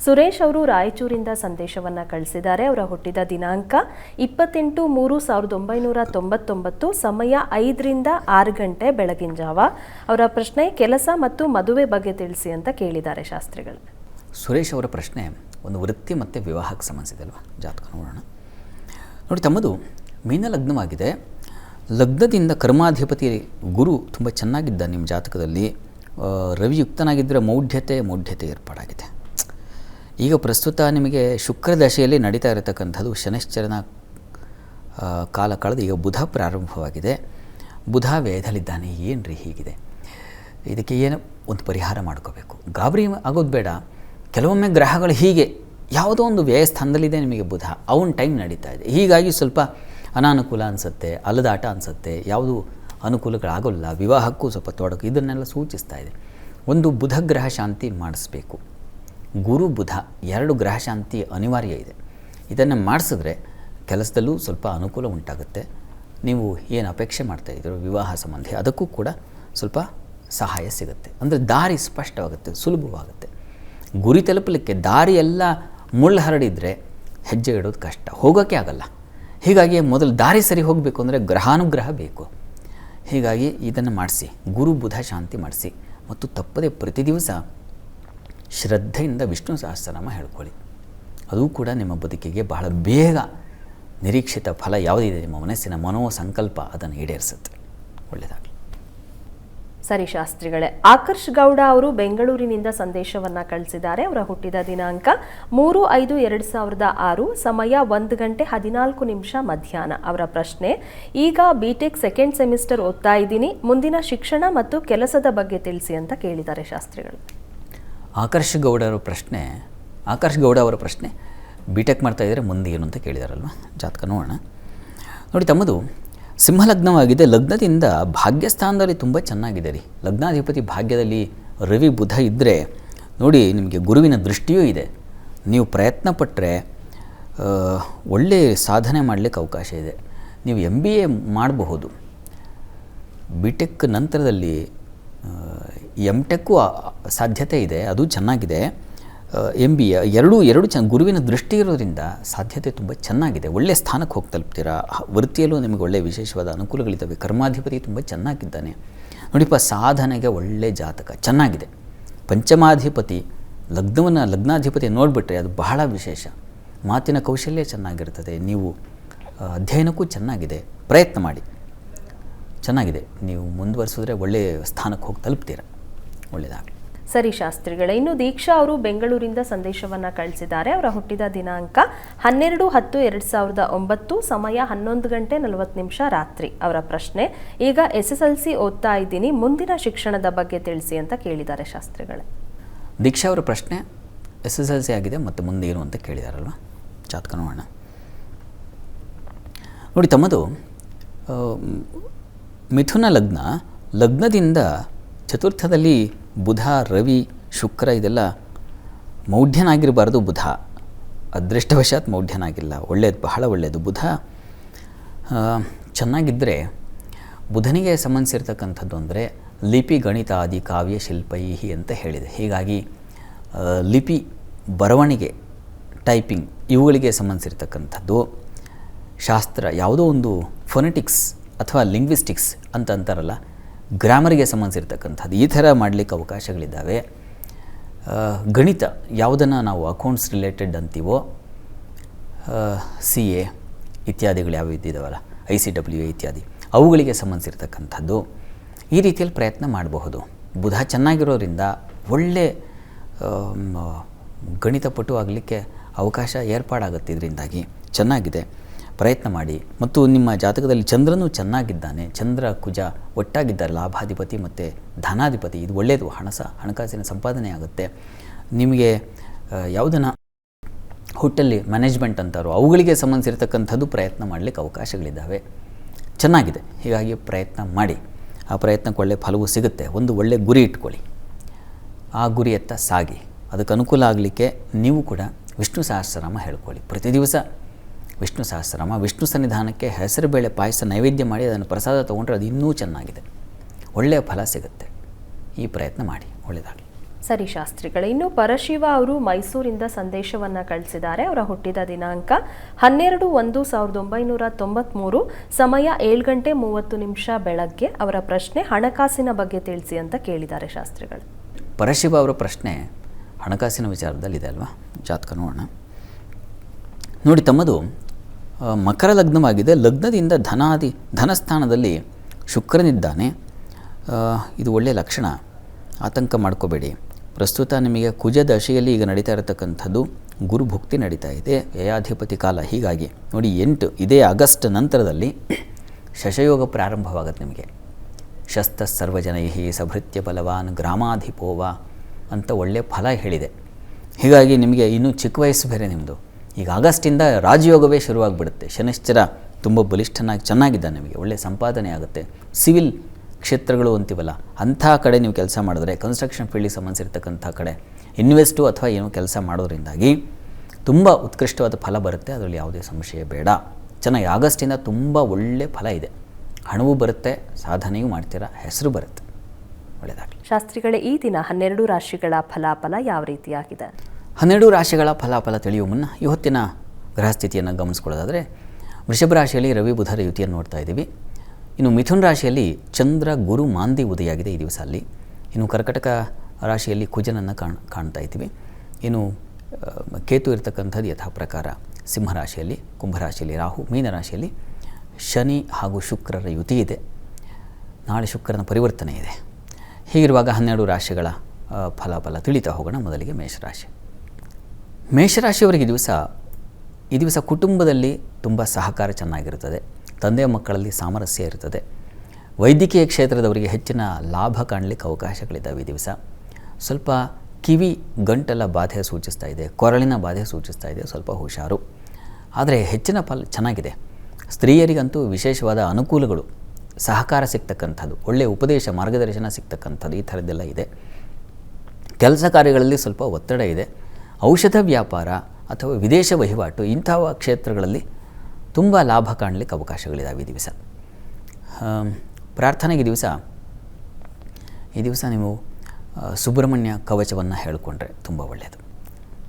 ಸುರೇಶ್ ಅವರು ರಾಯಚೂರಿಂದ ಸಂದೇಶವನ್ನು ಕಳಿಸಿದ್ದಾರೆ. ಅವರ ಹುಟ್ಟಿದ ದಿನಾಂಕ ಇಪ್ಪತ್ತೆಂಟು ಮೂರು ಸಾವಿರದ ಒಂಬೈನೂರ ತೊಂಬತ್ತೊಂಬತ್ತು, ಸಮಯ ಐದರಿಂದ ಆರು ಗಂಟೆ ಬೆಳಗಿನ ಜಾವ. ಅವರ ಪ್ರಶ್ನೆ, ಕೆಲಸ ಮತ್ತು ಮದುವೆ ಬಗ್ಗೆ ತಿಳಿಸಿ ಅಂತ ಕೇಳಿದ್ದಾರೆ ಶಾಸ್ತ್ರಿಗಳು. ಸುರೇಶ್ ಅವರ ಪ್ರಶ್ನೆ ಒಂದು ವೃತ್ತಿ ಮತ್ತು ವಿವಾಹಕ್ಕೆ ಸಂಬಂಧಿಸಿದೆ ಅಲ್ವಾ? ಜಾತಕ ನೋಡೋಣ. ನೋಡಿ, ತಮ್ಮದು ಮೀನ ಲಗ್ನವಾಗಿದೆ ಲಗ್ನದಿಂದ ಕರ್ಮಾಧಿಪತಿ ಗುರು ತುಂಬ ಚೆನ್ನಾಗಿದ್ದ ನಿಮ್ಮ ಜಾತಕದಲ್ಲಿ. ರವಿಯುಕ್ತನಾಗಿದ್ದರೆ ಮೌಢ್ಯತೆ ಮೌಢ್ಯತೆ ಏರ್ಪಾಡಾಗಿದೆ. ಈಗ ಪ್ರಸ್ತುತ ನಿಮಗೆ ಶುಕ್ರ ದಶೆಯಲ್ಲಿ ನಡೀತಾ ಇರತಕ್ಕಂಥದ್ದು ಶನಿಶ್ಚರನ ಕಾಲ ಕಳೆದು ಈಗ ಬುಧ ಪ್ರಾರಂಭವಾಗಿದೆ. ಬುಧ ವೇದಲಿದ್ದಾನೆ ಏನು ರೀ ಹೀಗಿದೆ? ಇದಕ್ಕೆ ಏನು ಒಂದು ಪರಿಹಾರ ಮಾಡ್ಕೋಬೇಕು? ಗಾಬರಿ ಆಗೋದು ಬೇಡ. ಕೆಲವೊಮ್ಮೆ ಗ್ರಹಗಳು ಹೀಗೆ ಯಾವುದೋ ಒಂದು ವ್ಯಯಸ್ಥಾನದಲ್ಲಿದೆ ನಿಮಗೆ ಬುಧ. ಅವನ ಟೈಮ್ ನಡೀತಾ ಇದೆ. ಹೀಗಾಗಿ ಸ್ವಲ್ಪ ಅನಾನುಕೂಲ ಅನಿಸುತ್ತೆ ಅಲದಾಟ ಅನಿಸುತ್ತೆ, ಯಾವುದು ಅನುಕೂಲಗಳಾಗೋಲ್ಲ. ವಿವಾಹಕ್ಕೂ ಸ್ವಲ್ಪ ತೊಡಕು, ಇದನ್ನೆಲ್ಲ ಸೂಚಿಸ್ತಾ ಇದೆ. ಒಂದು ಬುಧ ಗ್ರಹ ಶಾಂತಿ ಮಾಡಿಸ್ಬೇಕು. ಗುರು ಬುಧ, ಎರಡು ಗ್ರಹ ಶಾಂತಿ ಅನಿವಾರ್ಯ ಇದೆ. ಇದನ್ನು ಮಾಡಿಸಿದ್ರೆ ಕೆಲಸದಲ್ಲೂ ಸ್ವಲ್ಪ ಅನುಕೂಲ ಉಂಟಾಗುತ್ತೆ. ನೀವು ಏನು ಅಪೇಕ್ಷೆ ಮಾಡ್ತಾಯಿದ್ದೀರೋ ವಿವಾಹ ಸಂಬಂಧಿ, ಅದಕ್ಕೂ ಕೂಡ ಸ್ವಲ್ಪ ಸಹಾಯ ಸಿಗುತ್ತೆ. ಅಂದರೆ ದಾರಿ ಸ್ಪಷ್ಟವಾಗುತ್ತೆ, ಸುಲಭವಾಗುತ್ತೆ. ಗುರಿ ತಲುಪಲಿಕ್ಕೆ ದಾರಿ ಎಲ್ಲ ಮುಳ್ಳು ಹರಡಿದರೆ ಹೆಜ್ಜೆ ಇಡೋದು ಕಷ್ಟ. ಹೋಗೋಕ್ಕೆ ಆಗಲ್ಲ. ಹೀಗಾಗಿ ಮೊದಲು ದಾರಿ ಸರಿ ಹೋಗಬೇಕು ಅಂದರೆ ಗ್ರಹಾನುಗ್ರಹ ಬೇಕು. ಹೀಗಾಗಿ ಇದನ್ನು ಮಾಡಿಸಿ, ಗುರು ಬುಧ ಶಾಂತಿ ಮಾಡಿಸಿ ಮತ್ತು ತಪ್ಪದೆ ಪ್ರತಿ ದಿವಸ ಶ್ರದ್ಧೆಯಿಂದ ವಿಷ್ಣು ಸಹಸ್ರನಾಮ ಹೇಳ್ಕೊಳ್ಳಿ. ಅದು ಕೂಡ ನಿಮ್ಮ ಬದುಕಿಗೆ ಬಹಳ ಬೇಗ ನಿರೀಕ್ಷಿತ ಫಲ ಯಾವುದಿದೆ? ನಿಮ್ಮ ಮನಸ್ಸಿನ ಮನೋ ಸಂಕಲ್ಪ ಅದನ್ನು ಈಡೇರಿಸುತ್ತೆ. ಒಳ್ಳೆಯದಾಗಲಿ ಸರಿ ಶಾಸ್ತ್ರಿಗಳೇ ಆಕರ್ಷ್ ಗೌಡ ಅವರು ಬೆಂಗಳೂರಿನಿಂದ ಸಂದೇಶವನ್ನ ಕಳಿಸಿದ್ದಾರೆ. ಅವರ ಹುಟ್ಟಿದ ದಿನಾಂಕ ಮೂರು ಐದು ಎರಡು ಸಾವಿರದ ಆರು, ಸಮಯ ಒಂದು ಗಂಟೆ ಹದಿನಾಲ್ಕು ನಿಮಿಷ ಮಧ್ಯಾಹ್ನ. ಅವರ ಪ್ರಶ್ನೆ, ಈಗ ಬಿಟೆಕ್ ಸೆಕೆಂಡ್ ಸೆಮಿಸ್ಟರ್ ಓದ್ತಾ ಇದ್ದೀನಿ, ಮುಂದಿನ ಶಿಕ್ಷಣ ಮತ್ತು ಕೆಲಸದ ಬಗ್ಗೆ ತಿಳಿಸಿ ಅಂತ ಕೇಳಿದ್ದಾರೆ ಶಾಸ್ತ್ರಿಗಳು. ಆಕರ್ಷ್ ಗೌಡರ ಪ್ರಶ್ನೆ, ಆಕರ್ಷ್ ಗೌಡ ಅವರ ಪ್ರಶ್ನೆ ಬಿ ಟೆಕ್ ಇದ್ದರೆ, ಮುಂದೆ ಏನು ಅಂತ ಕೇಳಿದಾರಲ್ವ? ಜಾತಕ ನೋಡೋಣ. ನೋಡಿ ತಮ್ಮದು ಸಿಂಹಲಗ್ನವಾಗಿದೆ. ಲಗ್ನದಿಂದ ಭಾಗ್ಯಸ್ಥಾನದಲ್ಲಿ ತುಂಬ ಚೆನ್ನಾಗಿದೆ ರೀ. ಲಗ್ನಾಧಿಪತಿ ಭಾಗ್ಯದಲ್ಲಿ ರವಿ ಬುಧ ಇದ್ದರೆ ನೋಡಿ ನಿಮಗೆ ಗುರುವಿನ ದೃಷ್ಟಿಯೂ ಇದೆ. ನೀವು ಪ್ರಯತ್ನ ಪಟ್ಟರೆ ಒಳ್ಳೆಯ ಸಾಧನೆ ಮಾಡಲಿಕ್ಕೆ ಅವಕಾಶ ಇದೆ. ನೀವು ಎಂ ಬಿ ಎ ಮಾಡಬಹುದು. ಬಿ ಟೆಕ್ ನಂತರದಲ್ಲಿ ಎಂ ಟೆಕ್ಕು ಸಾಧ್ಯತೆ ಇದೆ. ಅದು ಚೆನ್ನಾಗಿದೆ. ಎಂ ಬಿ ಎ ಎರಡೂ, ಎರಡು ಚೆನ್ನ ಗುರುವಿನ ದೃಷ್ಟಿ ಇರೋದ್ರಿಂದ ಸಾಧ್ಯತೆ ತುಂಬ ಚೆನ್ನಾಗಿದೆ. ಒಳ್ಳೆಯ ಸ್ಥಾನಕ್ಕೆ ಹೋಗಿ ತಲುಪ್ತೀರಾ? ವೃತ್ತಿಯಲ್ಲೂ ನಿಮಗೆ ಒಳ್ಳೆಯ ವಿಶೇಷವಾದ ಅನುಕೂಲಗಳಿದ್ದಾವೆ. ಕರ್ಮಾಧಿಪತಿ ತುಂಬ ಚೆನ್ನಾಗಿದ್ದಾನೆ. ನೋಡಿಪ್ಪ, ಸಾಧನೆಗೆ ಒಳ್ಳೆಯ ಜಾತಕ. ಚೆನ್ನಾಗಿದೆ. ಪಂಚಮಾಧಿಪತಿ, ಲಗ್ನವನ್ನು, ಲಗ್ನಾಧಿಪತಿ ನೋಡಿಬಿಟ್ರೆ ಅದು ಬಹಳ ವಿಶೇಷ. ಮಾತಿನ ಕೌಶಲ್ಯ ಚೆನ್ನಾಗಿರ್ತದೆ. ನೀವು ಅಧ್ಯಯನಕ್ಕೂ ಚೆನ್ನಾಗಿದೆ. ಪ್ರಯತ್ನ ಮಾಡಿ. ಚೆನ್ನಾಗಿದೆ. ನೀವು ಮುಂದುವರಿಸಿದ್ರೆ ಒಳ್ಳೆಯ ಸ್ಥಾನಕ್ಕೆ ಹೋಗಿ ತಲುಪ್ತೀರ? ಒಳ್ಳೆಯದಾಗಲಿ ಸರಿ ಶಾಸ್ತ್ರಿಗಳೇ, ಇನ್ನು ದೀಕ್ಷಾ ಅವರು ಬೆಂಗಳೂರಿಂದ ಸಂದೇಶವನ್ನ ಕಳಿಸಿದ್ದಾರೆ. ಅವರ ಹುಟ್ಟಿದ ದಿನಾಂಕ ಹನ್ನೆರಡು ಹತ್ತು ಎರಡು ಸಾವಿರದ ಒಂಬತ್ತು, ಸಮಯ ಹನ್ನೊಂದು ಗಂಟೆ ನಲವತ್ತು ನಿಮಿಷ ರಾತ್ರಿ. ಅವರ ಪ್ರಶ್ನೆ, ಈಗ ಎಸ್ ಎಸ್ ಎಲ್ ಸಿ ಓದ್ತಾ ಇದ್ದೀನಿ, ಮುಂದಿನ ಶಿಕ್ಷಣದ ಬಗ್ಗೆ ತಿಳಿಸಿ ಅಂತ ಕೇಳಿದ್ದಾರೆ ಶಾಸ್ತ್ರಿಗಳೇ. ದೀಕ್ಷಾ ಅವರ ಪ್ರಶ್ನೆ ಎಸ್ ಎಸ್ ಎಲ್ ಸಿ ಆಗಿದೆ ಮತ್ತು ಮುಂದೆ ಏನು ಅಂತ ಕೇಳಿದಾರಲ್ವ? ಚಾತ್ಕ ನೋಡೋಣ ನೋಡಿ ತಮ್ಮದು ಮಿಥುನ ಲಗ್ನ, ಲಗ್ನದಿಂದ ಚತುರ್ಥದಲ್ಲಿ ಬುಧ, ರವಿ, ಶುಕ್ರ ಇದೆಲ್ಲ ಮೌಢ್ಯನಾಗಿರಬಾರ್ದು ಬುಧ. ಅದೃಷ್ಟವಶಾತ್ ಮೌಢ್ಯನಾಗಿಲ್ಲ. ಒಳ್ಳೆಯದು ಬಹಳ ಒಳ್ಳೆಯದು ಬುಧ ಚೆನ್ನಾಗಿದ್ದರೆ ಬುಧನಿಗೆ ಸಂಬಂಧಿಸಿರ್ತಕ್ಕಂಥದ್ದು ಅಂದರೆ ಲಿಪಿ ಗಣಿತ ಆದಿ ಕಾವ್ಯ ಶಿಲ್ಪೈಹಿ ಅಂತ ಹೇಳಿದೆ. ಹೀಗಾಗಿ ಲಿಪಿ ಬರವಣಿಗೆ, ಟೈಪಿಂಗ್ ಇವುಗಳಿಗೆ ಸಂಬಂಧಿಸಿರ್ತಕ್ಕಂಥದ್ದು. ಶಾಸ್ತ್ರ ಯಾವುದೋ ಒಂದು ಫೊನೆಟಿಕ್ಸ್ ಅಥವಾ ಲಿಂಗ್ವಿಸ್ಟಿಕ್ಸ್ ಅಂತ ಅಂತಾರಲ್ಲ ಗ್ರಾಮರಿಗೆ ಸಂಬಂಧಿಸಿರ್ತಕ್ಕಂಥದ್ದು, ಈ ಥರ ಮಾಡಲಿಕ್ಕೆ ಅವಕಾಶಗಳಿದ್ದಾವೆ. ಗಣಿತ ಯಾವುದನ್ನು ನಾವು ಅಕೌಂಟ್ಸ್ ರಿಲೇಟೆಡ್ ಅಂತೀವೋ ಸಿ ಎ ಇತ್ಯಾದಿಗಳು ಯಾವ ಇದ್ದಿದ್ದಾವಲ್ಲ ಐ ಸಿ ಡಬ್ಲ್ಯೂ ಎ ಇತ್ಯಾದಿ, ಅವುಗಳಿಗೆ ಸಂಬಂಧಿಸಿರ್ತಕ್ಕಂಥದ್ದು, ಈ ರೀತಿಯಲ್ಲಿ ಪ್ರಯತ್ನ ಮಾಡಬಹುದು. ಬುಧ ಚೆನ್ನಾಗಿರೋದ್ರಿಂದ ಒಳ್ಳೆ ಗಣಿತಪಟು ಆಗಲಿಕ್ಕೆ ಅವಕಾಶ ಏರ್ಪಾಡಾಗುತ್ತೆ ಇದರಿಂದಾಗಿ. ಚೆನ್ನಾಗಿದೆ. ಪ್ರಯತ್ನ ಮಾಡಿ. ಮತ್ತು ನಿಮ್ಮ ಜಾತಕದಲ್ಲಿ ಚಂದ್ರನೂ ಚೆನ್ನಾಗಿದ್ದಾನೆ. ಚಂದ್ರ, ಕುಜ ಒಟ್ಟಾಗಿದ್ದಾರೆ ಲಾಭಾಧಿಪತಿ ಮತ್ತು ಧನಾಧಿಪತಿ. ಇದು ಒಳ್ಳೆಯದು ಹಣ ಸಹ ಹಣಕಾಸಿನ ಸಂಪಾದನೆ ಆಗುತ್ತೆ. ನಿಮಗೆ ಯಾವುದನ್ನು ಹೋಟೆಲ್ಲಿ ಮ್ಯಾನೇಜ್ಮೆಂಟ್ ಅಂತಾರೋ ಅವುಗಳಿಗೆ ಸಂಬಂಧಿಸಿರ್ತಕ್ಕಂಥದ್ದು ಪ್ರಯತ್ನ ಮಾಡಲಿಕ್ಕೆ ಅವಕಾಶಗಳಿದ್ದಾವೆ. ಚೆನ್ನಾಗಿದೆ. ಹೀಗಾಗಿ ಪ್ರಯತ್ನ ಮಾಡಿ. ಆ ಪ್ರಯತ್ನಕ್ಕೆ ಒಳ್ಳೆಯ ಫಲವು ಸಿಗುತ್ತೆ. ಒಂದು ಒಳ್ಳೆಯ ಗುರಿ ಇಟ್ಕೊಳ್ಳಿ. ಆ ಗುರಿಯತ್ತ ಸಾಗಿ. ಅದಕ್ಕೆ ಅನುಕೂಲ ಆಗಲಿಕ್ಕೆ ನೀವು ಕೂಡ ವಿಷ್ಣು ಸಹಸ್ರನಾಮ ಹೇಳ್ಕೊಳ್ಳಿ. ಪ್ರತಿ ದಿವಸ ವಿಷ್ಣು ಸಹಸ್ರನಾಮ. ವಿಷ್ಣು ಸನ್ನಿಧಾನಕ್ಕೆ ಹೆಸರುಬೇಳೆ ಪಾಯಸ ನೈವೇದ್ಯ ಮಾಡಿ ಅದನ್ನು ಪ್ರಸಾದ ತೊಗೊಂಡ್ರೆ ಅದು ಇನ್ನೂ ಚೆನ್ನಾಗಿದೆ. ಒಳ್ಳೆಯ ಫಲ ಸಿಗುತ್ತೆ. ಈ ಪ್ರಯತ್ನ ಮಾಡಿ. ಒಳ್ಳೆಯದಾಗಲಿ ಸರಿ ಶಾಸ್ತ್ರಿಗಳೇ ಇನ್ನು ಪರಶಿವ ಅವರು ಮೈಸೂರಿಂದ ಸಂದೇಶವನ್ನ ಕಳಿಸಿದ್ದಾರೆ. ಅವರ ಹುಟ್ಟಿದ ದಿನಾಂಕ ಹನ್ನೆರಡು ಒಂದು ಸಾವಿರದ ಒಂಬೈನೂರ ತೊಂಬತ್ಮೂರು ಸಮಯ ಏಳು ಗಂಟೆ ಮೂವತ್ತು ನಿಮಿಷ ಬೆಳಗ್ಗೆ. ಅವರ ಪ್ರಶ್ನೆ ಹಣಕಾಸಿನ ಬಗ್ಗೆ ತಿಳಿಸಿ ಅಂತ ಕೇಳಿದ್ದಾರೆ ಶಾಸ್ತ್ರಿಗಳು. ಪರಶಿವ ಅವರ ಪ್ರಶ್ನೆ ಹಣಕಾಸಿನ ವಿಚಾರದಲ್ಲಿದೆ ಅಲ್ವಾ? ಜಾತಕ ನೋಡೋಣ. ನೋಡಿ ತಮ್ಮದು ಮಕರ ಲಗ್ನವಾಗಿದೆ. ಲಗ್ನದಿಂದ ಧನಾದಿ, ಧನಸ್ಥಾನದಲ್ಲಿ ಶುಕ್ರನಿದ್ದಾನೆ. ಇದು ಒಳ್ಳೆಯ ಲಕ್ಷಣ. ಆತಂಕ ಮಾಡ್ಕೋಬೇಡಿ. ಪ್ರಸ್ತುತ ನಿಮಗೆ ಕುಜ ದಶೆಯಲ್ಲಿ ಈಗ ನಡೀತಾ ಇರತಕ್ಕಂಥದ್ದು ಗುರುಭುಕ್ತಿ ನಡೀತಾ ಇದೆ. ಯಯಾಧಿಪತಿ ಕಾಲ ಹೀಗಾಗಿ. ನೋಡಿ, ಎಂಟು, ಇದೇ ಆಗಸ್ಟ್ ನಂತರದಲ್ಲಿ ಶಶಯೋಗ ಪ್ರಾರಂಭವಾಗುತ್ತೆ ನಿಮಗೆ. ಶಸ್ತ ಸರ್ವಜನೈಹಿ ಸಭೃತ್ಯ ಬಲವಾನ್ ಗ್ರಾಮಾಧಿಪೋವ ಅಂತ ಒಳ್ಳೆಯ ಫಲ ಹೇಳಿದೆ. ಹೀಗಾಗಿ ನಿಮಗೆ ಇನ್ನೂ ಚಿಕ್ಕ ವಯಸ್ಸು ಬೇರೆ ನಿಮ್ಮದು. ಈಗ ಆಗಸ್ಟಿಂದ ರಾಜಯೋಗವೇ ಶುರುವಾಗ್ಬಿಡುತ್ತೆ. ಶನಿಶ್ಚರ ತುಂಬ ಬಲಿಷ್ಠನಾಗಿ ಚೆನ್ನಾಗಿದ್ದಾನೆ ನಿಮಗೆ. ಒಳ್ಳೆಯ ಸಂಪಾದನೆ ಆಗುತ್ತೆ. ಸಿವಿಲ್ ಕ್ಷೇತ್ರಗಳು ಅಂತೀವಲ್ಲ, ಅಂಥ ಕಡೆ ನೀವು ಕೆಲಸ ಮಾಡಿದ್ರೆ ಕನ್ಸ್ಟ್ರಕ್ಷನ್ ಫೀಲ್ಡಿಗೆ ಸಂಬಂಧಿಸಿರ್ತಕ್ಕಂಥ ಕಡೆ ಇನ್ವೆಸ್ಟು ಅಥವಾ ಏನೋ ಕೆಲಸ ಮಾಡೋದ್ರಿಂದಾಗಿ ತುಂಬ ಉತ್ಕೃಷ್ಟವಾದ ಫಲ ಬರುತ್ತೆ. ಅದರಲ್ಲಿ ಯಾವುದೇ ಸಂಶಯ ಬೇಡ. ಚೆನ್ನಾಗಿ ಆಗಸ್ಟಿಂದ ತುಂಬ ಒಳ್ಳೆಯ ಫಲ ಇದೆ. ಹಣವೂ ಬರುತ್ತೆ, ಸಾಧನೆಯೂ ಮಾಡ್ತೀರಾ, ಹೆಸರು ಬರುತ್ತೆ. ಒಳ್ಳೆಯದಾಗಲಿ ಶಾಸ್ತ್ರಿಗಳೇ, ಈ ದಿನ ಹನ್ನೆರಡು ರಾಶಿಗಳ ಫಲಾಫಲ ಯಾವ ರೀತಿಯಾಗಿದೆ? ಹನ್ನೆರಡು ರಾಶಿಗಳ ಫಲಾಫಲ ತಿಳಿಯುವ ಮುನ್ನ ಇವತ್ತಿನ ಗ್ರಹಸ್ಥಿತಿಯನ್ನು ಗಮನಿಸ್ಕೊಳ್ಳೋದಾದರೆ ವೃಷಭ ರಾಶಿಯಲ್ಲಿ ರವಿ ಬುಧರ ಯುತಿಯನ್ನು ನೋಡ್ತಾ ಇದ್ದೀವಿ. ಇನ್ನು ಮಿಥುನ್ ರಾಶಿಯಲ್ಲಿ ಚಂದ್ರ, ಗುರು, ಮಾಂದಿ ಉದಯಾಗಿದೆ ಈ ದಿವಸ ಅಲ್ಲಿ. ಇನ್ನು ಕರ್ಕಟಕ ರಾಶಿಯಲ್ಲಿ ಕುಜನನ್ನು ಕಾಣ್, ಕಾಣ್ತಾ ಇದ್ದೀವಿ. ಇನ್ನು ಕೇತು ಇರತಕ್ಕಂಥದ್ದು ಯಥಾ ಪ್ರಕಾರ ಸಿಂಹರಾಶಿಯಲ್ಲಿ ಕುಂಭರಾಶಿಯಲ್ಲಿ ರಾಹು ಮೀನರಾಶಿಯಲ್ಲಿ ಶನಿ ಹಾಗೂ ಶುಕ್ರರ ಯುತಿ ಇದೆ. ನಾಳೆ ಶುಕ್ರನ ಪರಿವರ್ತನೆ ಇದೆ. ಹೀಗಿರುವಾಗ ಹನ್ನೆರಡು ರಾಶಿಗಳ ಫಲಾಫಲ ತಿಳಿತಾ ಹೋಗೋಣ. ಮೊದಲಿಗೆ ಮೇಷರಾಶಿ ಮೇಷರಾಶಿಯವರಿಗೆ ದಿವಸ, ಈ ದಿವಸ ಕುಟುಂಬದಲ್ಲಿ ತುಂಬ ಸಹಕಾರ ಚೆನ್ನಾಗಿರುತ್ತದೆ. ತಂದೆ ಮಕ್ಕಳಲ್ಲಿ ಸಾಮರಸ್ಯ ಇರುತ್ತದೆ. ವೈದ್ಯಕೀಯ ಕ್ಷೇತ್ರದವರಿಗೆ ಹೆಚ್ಚಿನ ಲಾಭ ಕಾಣಲಿಕ್ಕೆ ಅವಕಾಶಗಳಿದ್ದಾವೆ ಈ ದಿವಸ. ಸ್ವಲ್ಪ ಕಿವಿ ಗಂಟಲ ಬಾಧೆ ಸೂಚಿಸ್ತಾ ಇದೆ, ಕೊರಳಿನ ಬಾಧೆ ಸೂಚಿಸ್ತಾ ಇದೆ, ಸ್ವಲ್ಪ ಹುಷಾರು. ಆದರೆ ಹೆಚ್ಚಿನ ಫಲ ಚೆನ್ನಾಗಿದೆ. ಸ್ತ್ರೀಯರಿಗಂತೂ ವಿಶೇಷವಾದ ಅನುಕೂಲಗಳು, ಸಹಕಾರ ಸಿಗ್ತಕ್ಕಂಥದ್ದು ಒಳ್ಳೆಯ ಉಪದೇಶ, ಮಾರ್ಗದರ್ಶನ ಸಿಗ್ತಕ್ಕಂಥದ್ದು ಈ ಥರದ್ದೆಲ್ಲ ಇದೆ. ಕೆಲಸ ಕಾರ್ಯಗಳಲ್ಲಿ ಸ್ವಲ್ಪ ಒತ್ತಡ ಇದೆ. ಔಷಧ ವ್ಯಾಪಾರ ಅಥವಾ ವಿದೇಶ ವಹಿವಾಟು ಇಂಥ ಕ್ಷೇತ್ರಗಳಲ್ಲಿ ತುಂಬ ಲಾಭ ಕಾಣಲಿಕ್ಕೆ ಅವಕಾಶಗಳಿದ್ದಾವೆ ಈ ದಿವಸ. ಪ್ರಾರ್ಥನೆಗೆ ದಿವಸ, ಈ ದಿವಸ ನೀವು ಸುಬ್ರಹ್ಮಣ್ಯ ಕವಚವನ್ನು ಹೇಳಿಕೊಂಡ್ರೆ ತುಂಬ ಒಳ್ಳೆಯದು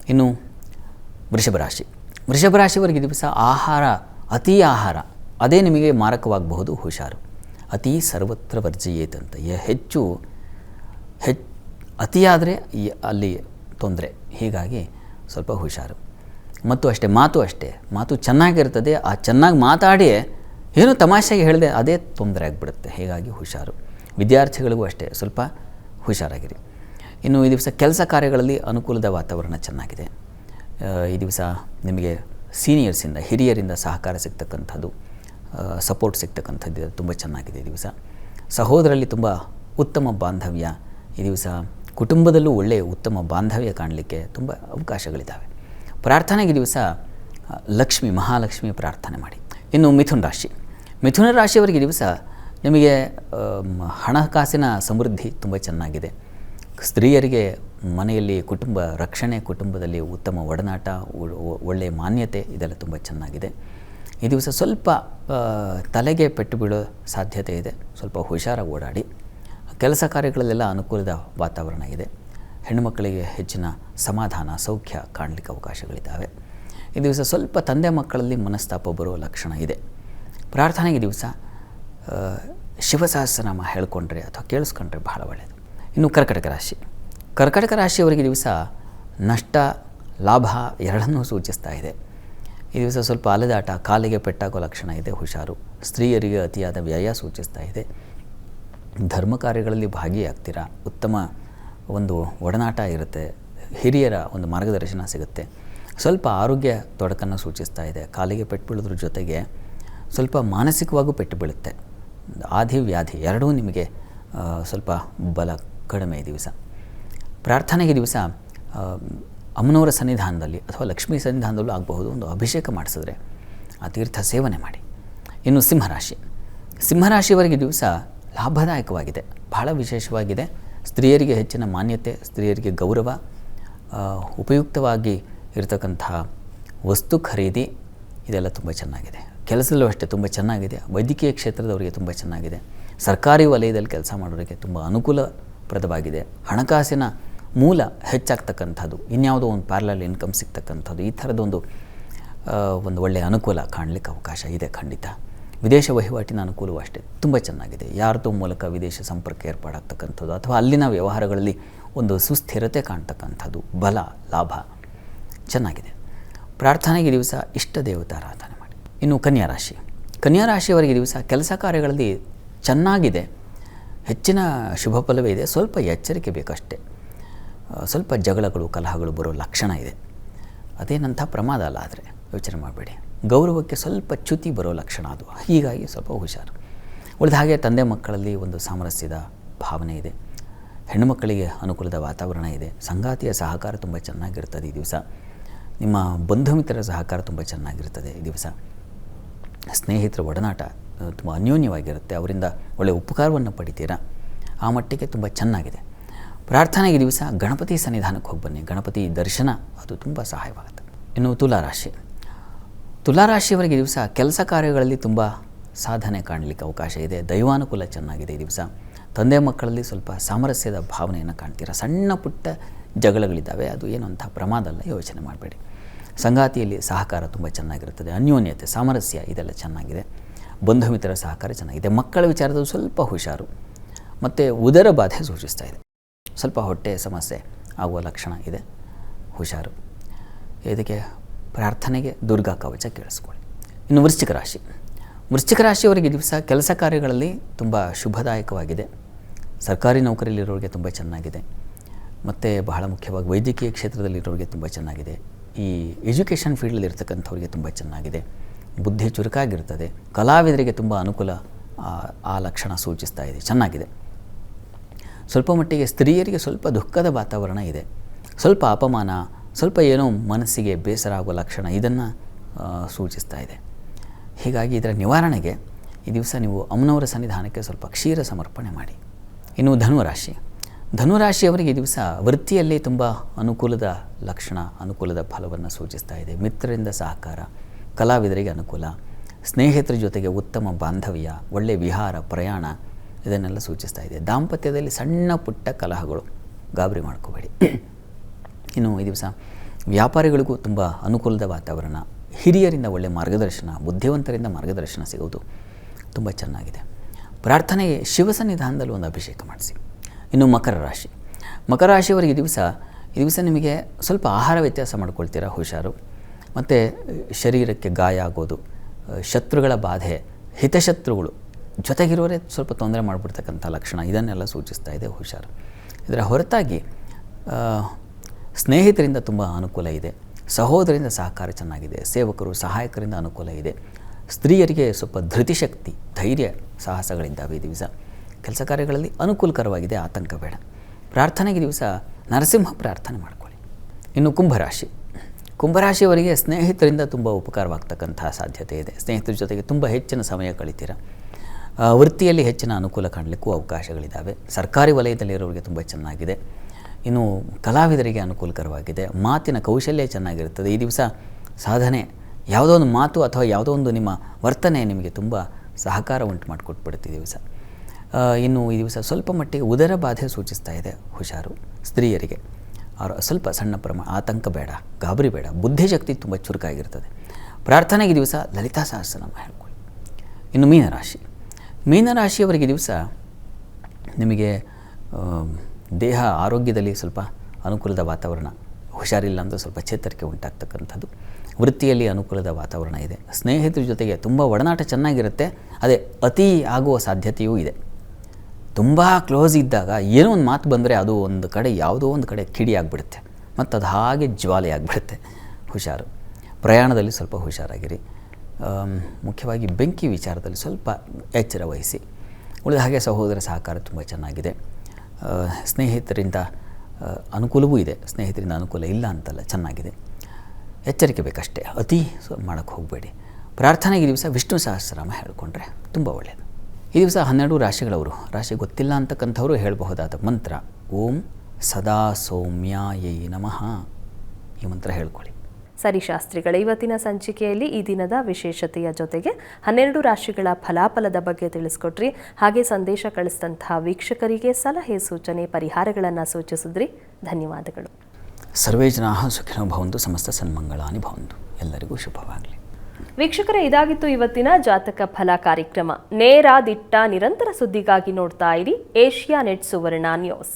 ಇನ್ನು ವೃಷಭ ರಾಶಿ. ವೃಷಭ ರಾಶಿಯವರಿಗೆ ಈ ದಿವಸ ಆಹಾರ, ಅತಿ ಆಹಾರ, ಅದೇ ನಿಮಗೆ ಮಾರಕವಾಗಬಹುದು, ಹುಷಾರು. ಅತಿ ಸರ್ವತ್ರ ವರ್ಜಿಯೇತಂತ ಹೆಚ್ಚು ಹೆಚ್ಚು, ಅತಿಯಾದರೆ ಅಲ್ಲಿ ತೊಂದರೆ. ಹೀಗಾಗಿ ಸ್ವಲ್ಪ ಹುಷಾರು. ಮತ್ತು ಅಷ್ಟೇ, ಮಾತು ಅಷ್ಟೇ. ಮಾತು ಚೆನ್ನಾಗಿರ್ತದೆ, ಆ ಚೆನ್ನಾಗಿ ಮಾತಾಡಿ ಏನು ತಮಾಷೆಗೆ ಹೇಳಿದೆ ಅದೇ ತೊಂದರೆ ಆಗಿಬಿಡುತ್ತೆ. ಹೀಗಾಗಿ ಹುಷಾರು. ವಿದ್ಯಾರ್ಥಿಗಳಿಗೂ ಅಷ್ಟೇ, ಸ್ವಲ್ಪ ಹುಷಾರಾಗಿರಿ. ಇನ್ನು ಈ ದಿವಸ ಕೆಲಸ ಕಾರ್ಯಗಳಲ್ಲಿ ಅನುಕೂಲದ ವಾತಾವರಣ ಚೆನ್ನಾಗಿದೆ. ಈ ದಿವಸ ನಿಮಗೆ ಸೀನಿಯರ್ಸಿಂದ ಹಿರಿಯರಿಂದ ಸಹಕಾರ ಸಿಗ್ತಕ್ಕಂಥದ್ದು ಸಪೋರ್ಟ್ ಸಿಗ್ತಕ್ಕಂಥದ್ದು ತುಂಬ ಚೆನ್ನಾಗಿದೆ ಈ ದಿವಸ. ಸಹೋದರಲ್ಲಿ ತುಂಬ ಉತ್ತಮ ಬಾಂಧವ್ಯ. ಈ ದಿವಸ ಕುಟುಂಬದಲ್ಲೂ ಒಳ್ಳೆಯ ಉತ್ತಮ ಬಾಂಧವ್ಯ ಕಾಣಲಿಕ್ಕೆ ತುಂಬ ಅವಕಾಶಗಳಿದ್ದಾವೆ. ಪ್ರಾರ್ಥನೆಗೆ ದಿವಸ ಲಕ್ಷ್ಮಿ ಮಹಾಲಕ್ಷ್ಮಿ ಪ್ರಾರ್ಥನೆ ಮಾಡಿ. ಇನ್ನು ಮಿಥುನ್ ರಾಶಿ. ಮಿಥುನ ರಾಶಿಯವರಿಗೆ ದಿವಸ ನಿಮಗೆ ಹಣಕಾಸಿನ ಸಮೃದ್ಧಿ ತುಂಬ ಚೆನ್ನಾಗಿದೆ. ಸ್ತ್ರೀಯರಿಗೆ ಮನೆಯಲ್ಲಿ ಕುಟುಂಬ, ರಕ್ಷಣೆ ಕುಟುಂಬದಲ್ಲಿ ಉತ್ತಮ ಒಡನಾಟ ಒಳ್ಳೆಯ ಮಾನ್ಯತೆ ಇದೆಲ್ಲ ತುಂಬ ಚೆನ್ನಾಗಿದೆ. ಈ ದಿವಸ ಸ್ವಲ್ಪ ತಲೆಗೆ ಪೆಟ್ಟು ಬೀಳೋ ಸಾಧ್ಯತೆ ಇದೆ. ಸ್ವಲ್ಪ ಹುಷಾರಾಗಿ ಓಡಾಡಿ. ಕೆಲಸ ಕಾರ್ಯಗಳಲ್ಲೆಲ್ಲ ಅನುಕೂಲದ ವಾತಾವರಣ ಇದೆ. ಹೆಣ್ಣುಮಕ್ಕಳಿಗೆ ಹೆಚ್ಚಿನ ಸಮಾಧಾನ, ಸೌಖ್ಯ ಕಾಣಲಿಕ್ಕೆ ಅವಕಾಶಗಳಿದ್ದಾವೆ. ಈ ದಿವಸ ಸ್ವಲ್ಪ ತಂದೆ ಮಕ್ಕಳಲ್ಲಿ ಮನಸ್ತಾಪ ಬರುವ ಲಕ್ಷಣ ಇದೆ. ಪ್ರಾರ್ಥನೆಗೆ ದಿವಸ ಶಿವಸಹಸ್ರನಾಮ ಹೇಳ್ಕೊಂಡ್ರೆ ಅಥವಾ ಕೇಳಿಸ್ಕೊಂಡ್ರೆ ಬಹಳ ಒಳ್ಳೆಯದು ಇನ್ನು ಕರ್ಕಟಕ ರಾಶಿ. ಕರ್ಕಟಕ ರಾಶಿಯವರಿಗೆ ದಿವಸ ನಷ್ಟ, ಲಾಭ ಎರಡನ್ನೂ ಸೂಚಿಸ್ತಾ ಇದೆ. ಈ ದಿವಸ ಸ್ವಲ್ಪ ಅಲೆದಾಟ, ಕಾಲಿಗೆ ಪೆಟ್ಟಾಗೋ ಲಕ್ಷಣ ಇದೆ, ಹುಷಾರು. ಸ್ತ್ರೀಯರಿಗೆ ಅತಿಯಾದ ವ್ಯಯ ಸೂಚಿಸ್ತಾ ಇದೆ. ಧರ್ಮ ಕಾರ್ಯಗಳಲ್ಲಿ ಭಾಗಿಯಾಗ್ತೀರಾ? ಉತ್ತಮ ಒಂದು ಒಡನಾಟ ಇರುತ್ತೆ. ಹಿರಿಯರ ಒಂದು ಮಾರ್ಗದರ್ಶನ ಸಿಗುತ್ತೆ. ಸ್ವಲ್ಪ ಆರೋಗ್ಯ ತೊಡಕನ್ನು ಸೂಚಿಸ್ತಾ ಇದೆ. ಕಾಲಿಗೆ ಪೆಟ್ಟು ಬೀಳೋದ್ರ ಜೊತೆಗೆ ಸ್ವಲ್ಪ ಮಾನಸಿಕವಾಗೂ ಪೆಟ್ಟು ಬೀಳುತ್ತೆ. ಆಧಿ ವ್ಯಾಧಿ ಎರಡೂ ನಿಮಗೆ ಸ್ವಲ್ಪ ಬಲ ಕಡಿಮೆ ದಿವಸ. ಪ್ರಾರ್ಥನೆಗೆ ದಿವಸ ಅಮ್ಮನವರ ಸನ್ನಿಧಾನದಲ್ಲಿ ಅಥವಾ ಲಕ್ಷ್ಮೀ ಸನ್ನಿಧಾನದಲ್ಲೂ ಆಗಬಹುದು ಒಂದು ಅಭಿಷೇಕ ಮಾಡಿಸಿದ್ರೆ ಆ ತೀರ್ಥ ಸೇವನೆ ಮಾಡಿ. ಇನ್ನು ಸಿಂಹರಾಶಿ. ಸಿಂಹರಾಶಿಯವರಿಗೆ ದಿವಸ ಲಾಭದಾಯಕವಾಗಿದೆ. ಬಹಳ ವಿಶೇಷವಾಗಿದೆ. ಸ್ತ್ರೀಯರಿಗೆ ಹೆಚ್ಚಿನ ಮಾನ್ಯತೆ, ಸ್ತ್ರೀಯರಿಗೆ ಗೌರವ ಉಪಯುಕ್ತವಾಗಿ ಇರತಕ್ಕಂತಹ ವಸ್ತು ಖರೀದಿ, ಇದೆಲ್ಲ ತುಂಬ ಚೆನ್ನಾಗಿದೆ. ಕೆಲಸದಲ್ಲೂ ಅಷ್ಟೇ ತುಂಬ ಚೆನ್ನಾಗಿದೆ. ವೈದ್ಯಕೀಯ ಕ್ಷೇತ್ರದವರಿಗೆ ತುಂಬ ಚೆನ್ನಾಗಿದೆ. ಸರ್ಕಾರಿ ವಲಯದಲ್ಲಿ ಕೆಲಸ ಮಾಡೋರಿಗೆ ತುಂಬ ಅನುಕೂಲಪ್ರದವಾಗಿದೆ. ಹಣಕಾಸಿನ ಮೂಲ ಹೆಚ್ಚಾಗ್ತಕ್ಕಂಥದ್ದು, ಇನ್ಯಾವುದೋ ಒಂದು ಪ್ಯಾರಲಲ್ ಇನ್ಕಮ್ ಸಿಗ್ತಕ್ಕಂಥದ್ದು, ಈ ಥರದೊಂದು ಒಂದು ಒಳ್ಳೆಯ ಅನುಕೂಲ ಕಾಣಲಿಕ್ಕೆ ಅವಕಾಶ ಇದೆ ಖಂಡಿತ. ವಿದೇಶ ವಹಿವಾಟಿನ ಅನುಕೂಲವೂ ಅಷ್ಟೇ. ತುಂಬ ಚೆನ್ನಾಗಿದೆ. ಯಾರ್ದೋ ಮೂಲಕ ವಿದೇಶ ಸಂಪರ್ಕ ಏರ್ಪಾಡಾಗ್ತಕ್ಕಂಥದ್ದು ಅಥವಾ ಅಲ್ಲಿನ ವ್ಯವಹಾರಗಳಲ್ಲಿ ಒಂದು ಸುಸ್ಥಿರತೆ ಕಾಣ್ತಕ್ಕಂಥದ್ದು, ಬಲ, ಲಾಭ. ಚೆನ್ನಾಗಿದೆ. ಪ್ರಾರ್ಥನೆಗೆ ದಿವಸ ಇಷ್ಟ ದೇವತಾರಾಧನೆ ಮಾಡಿ. ಇನ್ನು ಕನ್ಯಾ ರಾಶಿ. ಕನ್ಯಾ ರಾಶಿಯವರಿಗೆ ದಿವಸ ಕೆಲಸ ಕಾರ್ಯಗಳಲ್ಲಿ ಚೆನ್ನಾಗಿದೆ. ಹೆಚ್ಚಿನ ಶುಭ ಫಲವೇ ಇದೆ. ಸ್ವಲ್ಪ ಎಚ್ಚರಿಕೆ ಬೇಕಷ್ಟೇ. ಸ್ವಲ್ಪ ಜಗಳಗಳು, ಕಲಹಗಳು ಬರೋ ಲಕ್ಷಣ ಇದೆ. ಅದೇನಂಥ ಪ್ರಮಾದ ಅಲ್ಲ ಆದರೆ ಯೋಚನೆ ಮಾಡಬೇಡಿ. ಗೌರವಕ್ಕೆ ಸ್ವಲ್ಪ ಚ್ಯುತಿ ಬರೋ ಲಕ್ಷಣ ಅದು. ಹೀಗಾಗಿ ಸ್ವಲ್ಪ ಹುಷಾರು. ಉಳಿದ ಹಾಗೆ ತಂದೆ ಮಕ್ಕಳಲ್ಲಿ ಒಂದು ಸಾಮರಸ್ಯದ ಭಾವನೆ ಇದೆ. ಹೆಣ್ಣು ಮಕ್ಕಳಿಗೆ ಅನುಕೂಲದ ವಾತಾವರಣ ಇದೆ. ಸಂಗಾತಿಯ ಸಹಕಾರ ತುಂಬ ಚೆನ್ನಾಗಿರ್ತದೆ ಈ ದಿವಸ. ನಿಮ್ಮ ಬಂಧು ಮಿತ್ರರ ಸಹಕಾರ ತುಂಬ ಚೆನ್ನಾಗಿರ್ತದೆ ಈ ದಿವಸ. ಸ್ನೇಹಿತರ ಒಡನಾಟ ತುಂಬ ಅನ್ಯೋನ್ಯವಾಗಿರುತ್ತೆ. ಅವರಿಂದ ಒಳ್ಳೆಯ ಉಪಕಾರವನ್ನು ಪಡಿತೀರಾ? ಆ ಮಟ್ಟಿಗೆ ತುಂಬ ಚೆನ್ನಾಗಿದೆ. ಪ್ರಾರ್ಥನೆಗೆ ದಿವಸ ಗಣಪತಿ ಸನ್ನಿಧಾನಕ್ಕೆ ಹೋಗಿ ಬನ್ನಿ. ಗಣಪತಿ ದರ್ಶನ, ಅದು ತುಂಬ ಸಹಾಯವಾಗುತ್ತೆ. ಇನ್ನು ತುಲಾರಾಶಿ ತುಲಾರಾಶಿಯವರಿಗೆ ದಿವಸ ಕೆಲಸ ಕಾರ್ಯಗಳಲ್ಲಿ ತುಂಬ ಸಾಧನೆ ಕಾಣಲಿಕ್ಕೆ ಅವಕಾಶ ಇದೆ. ದೈವಾನುಕೂಲ ಚೆನ್ನಾಗಿದೆ ಈ ದಿವಸ. ತಂದೆ ಮಕ್ಕಳಲ್ಲಿ ಸ್ವಲ್ಪ ಸಾಮರಸ್ಯದ ಭಾವನೆಯನ್ನು ಕಾಣ್ತೀರಾ? ಸಣ್ಣ ಪುಟ್ಟ ಜಗಳಗಳಿದ್ದಾವೆ. ಅದು ಏನು ಅಂಥ ಪ್ರಮಾದ ಅಲ್ಲ, ಯೋಚನೆ ಮಾಡಬೇಡಿ. ಸಂಗಾತಿಯಲ್ಲಿ ಸಹಕಾರ ತುಂಬ ಚೆನ್ನಾಗಿರುತ್ತದೆ. ಅನ್ಯೋನ್ಯತೆ, ಸಾಮರಸ್ಯ ಇದೆಲ್ಲ ಚೆನ್ನಾಗಿದೆ. ಬಂಧು ಮಿತ್ರರ ಸಹಕಾರ ಚೆನ್ನಾಗಿದೆ. ಮಕ್ಕಳ ವಿಚಾರದಲ್ಲಿ ಸ್ವಲ್ಪ ಹುಷಾರು. ಮತ್ತು ಉದರ ಬಾಧೆ ಸೂಚಿಸ್ತಾ ಇದೆ. ಸ್ವಲ್ಪ ಹೊಟ್ಟೆ ಸಮಸ್ಯೆ ಆಗುವ ಲಕ್ಷಣ ಇದೆ. ಹುಷಾರು. ಇದಕ್ಕೆ ಪ್ರಾರ್ಥನೆಗೆ ದುರ್ಗಾ ಕವಚ ಕೇಳಿಸ್ಕೊಳ್ಳಿ. ಇನ್ನು ವೃಶ್ಚಿಕ ರಾಶಿ. ವೃಶ್ಚಿಕ ರಾಶಿಯವರಿಗೆ ದಿವಸ ಕೆಲಸ ಕಾರ್ಯಗಳಲ್ಲಿ ತುಂಬ ಶುಭದಾಯಕವಾಗಿದೆ. ಸರ್ಕಾರಿ ನೌಕರಿಯಲ್ಲಿರೋರಿಗೆ ತುಂಬ ಚೆನ್ನಾಗಿದೆ. ಮತ್ತು ಬಹಳ ಮುಖ್ಯವಾಗಿ ವೈದ್ಯಕೀಯ ಕ್ಷೇತ್ರದಲ್ಲಿರೋರಿಗೆ ತುಂಬ ಚೆನ್ನಾಗಿದೆ. ಈ ಎಜುಕೇಷನ್ ಫೀಲ್ಡಲ್ಲಿ ಇರ್ತಕ್ಕಂಥವ್ರಿಗೆ ತುಂಬ ಚೆನ್ನಾಗಿದೆ. ಬುದ್ಧಿ ಚುರುಕಾಗಿರ್ತದೆ. ಕಲಾವಿದರಿಗೆ ತುಂಬ ಅನುಕೂಲ ಆ ಲಕ್ಷಣ ಸೂಚಿಸ್ತಾ ಇದೆ. ಚೆನ್ನಾಗಿದೆ. ಸ್ವಲ್ಪ ಮಟ್ಟಿಗೆ ಸ್ತ್ರೀಯರಿಗೆ ಸ್ವಲ್ಪ ದುಃಖದ ವಾತಾವರಣ ಇದೆ. ಸ್ವಲ್ಪ ಅಪಮಾನ ಸ್ವಲ್ಪ ಏನೋ ಮನಸ್ಸಿಗೆ ಬೇಸರ ಆಗುವ ಲಕ್ಷಣ ಇದನ್ನು ಸೂಚಿಸ್ತಾ ಇದೆ. ಹೀಗಾಗಿ ಇದರ ನಿವಾರಣೆಗೆ ಈ ದಿವಸ ನೀವು ಅಮ್ಮನವರ ಸನ್ನಿಧಾನಕ್ಕೆ ಸ್ವಲ್ಪ ಕ್ಷೀರ ಸಮರ್ಪಣೆ ಮಾಡಿ. ಇನ್ನು ಧನುರಾಶಿ. ಧನುರಾಶಿಯವರಿಗೆ ಈ ದಿವಸ ವೃತ್ತಿಯಲ್ಲಿ ತುಂಬ ಅನುಕೂಲದ ಲಕ್ಷಣ, ಅನುಕೂಲದ ಫಲವನ್ನು ಸೂಚಿಸ್ತಾ ಇದೆ. ಮಿತ್ರರಿಂದ ಸಹಕಾರ, ಕಲಾವಿದರಿಗೆ ಅನುಕೂಲ, ಸ್ನೇಹಿತರ ಜೊತೆಗೆ ಉತ್ತಮ ಬಾಂಧವ್ಯ ಒಳ್ಳೆಯ ವಿಹಾರ, ಪ್ರಯಾಣ ಇದನ್ನೆಲ್ಲ ಸೂಚಿಸ್ತಾ ಇದೆ. ದಾಂಪತ್ಯದಲ್ಲಿ ಸಣ್ಣ ಪುಟ್ಟ ಕಲಹಗಳು, ಗಾಬರಿ ಮಾಡ್ಕೋಬೇಡಿ. ಇನ್ನು ಈ ದಿವಸ ವ್ಯಾಪಾರಿಗಳಿಗೂ ತುಂಬ ಅನುಕೂಲದ ವಾತಾವರಣ, ಹಿರಿಯರಿಂದ ಒಳ್ಳೆಯ ಮಾರ್ಗದರ್ಶನ, ಬುದ್ಧಿವಂತರಿಂದ ಮಾರ್ಗದರ್ಶನ ಸಿಗೋದು ತುಂಬ ಚೆನ್ನಾಗಿದೆ. ಪ್ರಾರ್ಥನೆಗೆ ಶಿವಸನ್ನಿಧಾನದಲ್ಲಿ ಒಂದು ಅಭಿಷೇಕ ಮಾಡಿಸಿ. ಇನ್ನು ಮಕರ ರಾಶಿ. ಮಕರ ರಾಶಿಯವರಿಗೆ ಈ ದಿವಸ ಈ ದಿವಸ ನಿಮಗೆ ಸ್ವಲ್ಪ ಆಹಾರ ವ್ಯತ್ಯಾಸ ಮಾಡ್ಕೊಳ್ತೀರಾ ಹುಷಾರು. ಮತ್ತು ಶರೀರಕ್ಕೆ ಗಾಯ ಆಗೋದು, ಶತ್ರುಗಳ ಬಾಧೆ, ಹಿತಶತ್ರುಗಳು ಜೊತೆಗಿರೋರೇ ಸ್ವಲ್ಪ ತೊಂದರೆ ಮಾಡಿಬಿಡ್ತಕ್ಕಂಥ ಲಕ್ಷಣ, ಇದನ್ನೆಲ್ಲ ಸೂಚಿಸ್ತಾ ಇದೆ ಹುಷಾರು. ಇದರ ಹೊರತಾಗಿ ಸ್ನೇಹಿತರಿಂದ ತುಂಬ ಅನುಕೂಲ ಇದೆ. ಸಹೋದರಿಂದ ಸಹಕಾರ ಚೆನ್ನಾಗಿದೆ. ಸೇವಕರು, ಸಹಾಯಕರಿಂದ ಅನುಕೂಲ ಇದೆ. ಸ್ತ್ರೀಯರಿಗೆ ಸ್ವಲ್ಪ ಧೃತಿಶಕ್ತಿ ಧೈರ್ಯ ಸಾಹಸಗಳಿದ್ದಾವೆ ಈ ದಿವಸ ಕೆಲಸ ಕಾರ್ಯಗಳಲ್ಲಿ ಅನುಕೂಲಕರವಾಗಿದೆ. ಆತಂಕ ಬೇಡ. ಪ್ರಾರ್ಥನೆಗೆ ದಿವಸ ನರಸಿಂಹ ಪ್ರಾರ್ಥನೆ ಮಾಡಿಕೊಳ್ಳಿ. ಇನ್ನು ಕುಂಭರಾಶಿ. ಕುಂಭರಾಶಿಯವರಿಗೆ ಸ್ನೇಹಿತರಿಂದ ತುಂಬ ಉಪಕಾರವಾಗ್ತಕ್ಕಂತಹ ಸಾಧ್ಯತೆ ಇದೆ. ಸ್ನೇಹಿತರ ಜೊತೆಗೆ ತುಂಬ ಹೆಚ್ಚಿನ ಸಮಯ ಕಳಿತೀರ. ವೃತ್ತಿಯಲ್ಲಿ ಹೆಚ್ಚಿನ ಅನುಕೂಲ ಕಾಣಲಿಕ್ಕೂ ಅವಕಾಶಗಳಿದ್ದಾವೆ. ಸರ್ಕಾರಿ ವಲಯದಲ್ಲಿರೋರಿಗೆ ತುಂಬ ಚೆನ್ನಾಗಿದೆ. ಇನ್ನು ಕಲಾವಿದರಿಗೆ ಅನುಕೂಲಕರವಾಗಿದೆ. ಮಾತಿನ ಕೌಶಲ್ಯ ಚೆನ್ನಾಗಿರುತ್ತದೆ. ಈ ದಿವಸ ಸಾಧನೆ ಯಾವುದೋ ಒಂದು ಮಾತು ಅಥವಾ ಯಾವುದೋ ಒಂದು ನಿಮ್ಮ ವರ್ತನೆ ನಿಮಗೆ ತುಂಬ ಸಹಕಾರ ಉಂಟು ಮಾಡಿಕೊಟ್ಬಿಡುತ್ತೆ ಈ ದಿವಸ. ಇನ್ನು ಈ ದಿವಸ ಸ್ವಲ್ಪ ಮಟ್ಟಿಗೆ ಉದರ ಬಾಧೆ ಸೂಚಿಸ್ತಾ ಇದೆ ಹುಷಾರು, ಸ್ತ್ರೀಯರಿಗೆ. ಅವರು ಸ್ವಲ್ಪ ಸಣ್ಣ ಪ್ರಮಾಣ ಆತಂಕ ಬೇಡ, ಗಾಬರಿ ಬೇಡ, ಬುದ್ಧಿಶಕ್ತಿ ತುಂಬ ಚುರುಕಾಗಿರ್ತದೆ ಪ್ರಾರ್ಥನೆಗೆ ದಿವಸ ಲಲಿತಾ ಸಹಸ್ರನಾಮ ಹೇಳ್ಕೊಳ್ಳಿ. ಇನ್ನು ಮೀನರಾಶಿ. ಮೀನರಾಶಿಯವರಿಗೆ ದಿವಸ ನಿಮಗೆ ದೇಹ ಆರೋಗ್ಯದಲ್ಲಿ ಸ್ವಲ್ಪ ಅನುಕೂಲದ ವಾತಾವರಣ, ಹುಷಾರಿಲ್ಲ ಅಂದರೆ ಸ್ವಲ್ಪ ಚೇತರಿಕೆ ಉಂಟಾಗ್ತಕ್ಕಂಥದ್ದು. ವೃತ್ತಿಯಲ್ಲಿ ಅನುಕೂಲದ ವಾತಾವರಣ ಇದೆ. ಸ್ನೇಹಿತರ ಜೊತೆಗೆ ತುಂಬ ಒಡನಾಟ ಚೆನ್ನಾಗಿರುತ್ತೆ. ಅದೇ ಅತಿ ಆಗುವ ಸಾಧ್ಯತೆಯೂ ಇದೆ. ತುಂಬ ಕ್ಲೋಸ್ ಇದ್ದಾಗ ಏನೋ ಒಂದು ಮಾತು ಬಂದರೆ ಅದು ಒಂದು ಕಡೆ ಯಾವುದೋ ಒಂದು ಕಡೆ ಕಿಡಿ ಆಗಿಬಿಡುತ್ತೆ. ಮತ್ತು ಅದು ಹಾಗೆ ಜ್ವಾಲೆ ಆಗಿಬಿಡುತ್ತೆ. ಹುಷಾರು. ಪ್ರಯಾಣದಲ್ಲಿ ಸ್ವಲ್ಪ ಹುಷಾರಾಗಿರಿ. ಮುಖ್ಯವಾಗಿ ಬೆಂಕಿ ವಿಚಾರದಲ್ಲಿ ಸ್ವಲ್ಪ ಎಚ್ಚರ ವಹಿಸಿ. ಉಳಿದ ಹಾಗೆ ಸಹೋದರ ಸಹಕಾರ ತುಂಬ ಚೆನ್ನಾಗಿದೆ. ಸ್ನೇಹಿತರಿಂದ ಅನುಕೂಲವೂ ಇದೆ. ಸ್ನೇಹಿತರಿಂದ ಅನುಕೂಲ ಇಲ್ಲ ಅಂತಲ್ಲ, ಚೆನ್ನಾಗಿದೆ. ಎಚ್ಚರಿಕೆ ಬೇಕಷ್ಟೇ. ಅತಿ ಮಾಡೋಕ್ಕೆ ಹೋಗಬೇಡಿ. ಪ್ರಾರ್ಥನೆಗೆ ದಿವಸ ವಿಷ್ಣು ಸಹಸ್ರನಾಮ ಹೇಳಿಕೊಂಡ್ರೆ ತುಂಬ ಒಳ್ಳೆಯದು ಈ ದಿವಸ ಹನ್ನೆರಡು ರಾಶಿಗಳವರು, ರಾಶಿ ಗೊತ್ತಿಲ್ಲ ಅಂತಕ್ಕಂಥವರು ಹೇಳಬಹುದಾದ ಮಂತ್ರ, ಓಂ ಸದಾ ಸೌಮ್ಯಾಯೈ ನಮಃ. ಈ ಮಂತ್ರ ಹೇಳ್ಕೊಳ್ಳಿ. ಸರಿ ಶಾಸ್ತ್ರಿಗಳ ಇವತ್ತಿನ ಸಂಚಿಕೆಯಲ್ಲಿ ಈ ದಿನದ ವಿಶೇಷತೆಯ ಜೊತೆಗೆ ಹನ್ನೆರಡು ರಾಶಿಗಳ ಫಲಾಫಲದ ಬಗ್ಗೆ ತಿಳಿಸ್ಕೊಟ್ರಿ. ಹಾಗೆ ಸಂದೇಶ ಕಳಿಸಿದಂತಹ ವೀಕ್ಷಕರಿಗೆ ಸಲಹೆ ಸೂಚನೆ ಪರಿಹಾರಗಳನ್ನು ಸೂಚಿಸಿದ್ರಿ. ಧನ್ಯವಾದಗಳು. ಸರ್ವೇ ಜನಾ ಸುಖಿನೋ ಭವಂತು ಸಮಸ್ತ ಸನ್ಮಂಗಳಾನಿ ಭವಂತು. ಎಲ್ಲರಿಗೂ ಶುಭವಾಗಲಿ. ವೀಕ್ಷಕರೇ ಇದಾಗಿತ್ತು ಇವತ್ತಿನ ಜಾತಕ ಫಲ ಕಾರ್ಯಕ್ರಮ. ನೇರ ದಿಟ್ಟ ನಿರಂತರ ಸುದ್ದಿಗಾಗಿ ನೋಡ್ತಾ ಇರಿ ಏಷ್ಯಾ ನೆಟ್ ಸುವರ್ಣ ನ್ಯೂಸ್.